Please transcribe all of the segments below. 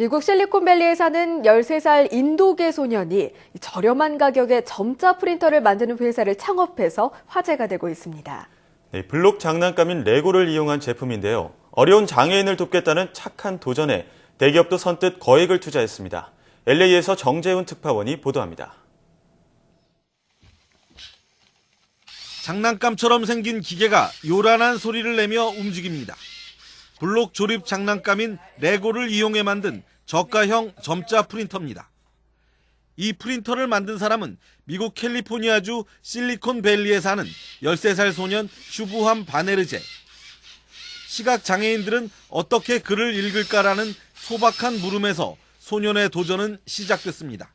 미국 실리콘밸리에 사는 13살 인도계 소년이 저렴한 가격에 점자 프린터를 만드는 회사를 창업해서 화제가 되고 있습니다. 네, 블록 장난감인 레고를 이용한 제품인데요. 어려운 장애인을 돕겠다는 착한 도전에 대기업도 선뜻 거액을 투자했습니다. LA에서 정재훈 특파원이 보도합니다. 장난감처럼 생긴 기계가 요란한 소리를 내며 움직입니다. 블록 조립 장난감인 레고를 이용해 만든 저가형 점자 프린터입니다. 이 프린터를 만든 사람은 미국 캘리포니아주 실리콘밸리에 사는 13살 소년 슈부함 바네르제. 시각 장애인들은 어떻게 글을 읽을까라는 소박한 물음에서 소년의 도전은 시작됐습니다.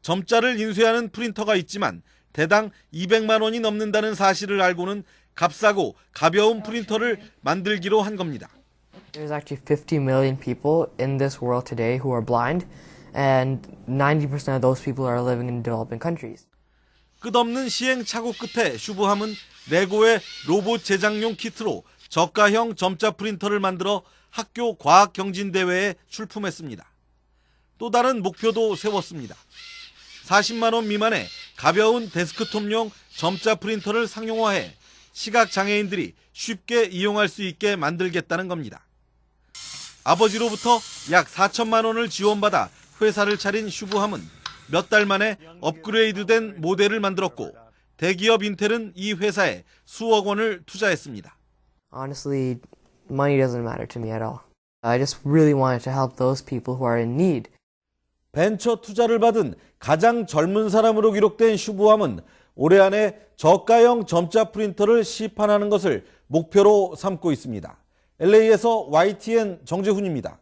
점자를 인쇄하는 프린터가 있지만 대당 200만 원이 넘는다는 사실을 알고는 값싸고 가벼운 프린터를 만들기로 한 겁니다. There's actually 50 million people in this world today who are blind, and 90% of those people are living in developing countries. 끝없는 시행착오 끝에 슈브함은 레고의 로봇 제작용 키트로 저가형 점자 프린터를 만들어 학교 과학 경진 대회에 출품했습니다. 또 다른 목표도 세웠습니다. 40만 원 미만의 가벼운 데스크톱용 점자 프린터를 상용화해 시각 장애인들이 쉽게 이용할 수 있게 만들겠다는 겁니다. 아버지로부터 약 4천만 원을 지원받아 회사를 차린 슈브함은 몇 달 만에 업그레이드된 모델을 만들었고 대기업 인텔은 이 회사에 수억 원을 투자했습니다. Honestly, money doesn't matter to me at all. I just really wanted to help those people who are in need. 벤처 투자를 받은 가장 젊은 사람으로 기록된 슈브함은 올해 안에 저가형 점자 프린터를 시판하는 것을 목표로 삼고 있습니다. LA에서 YTN 정재훈입니다.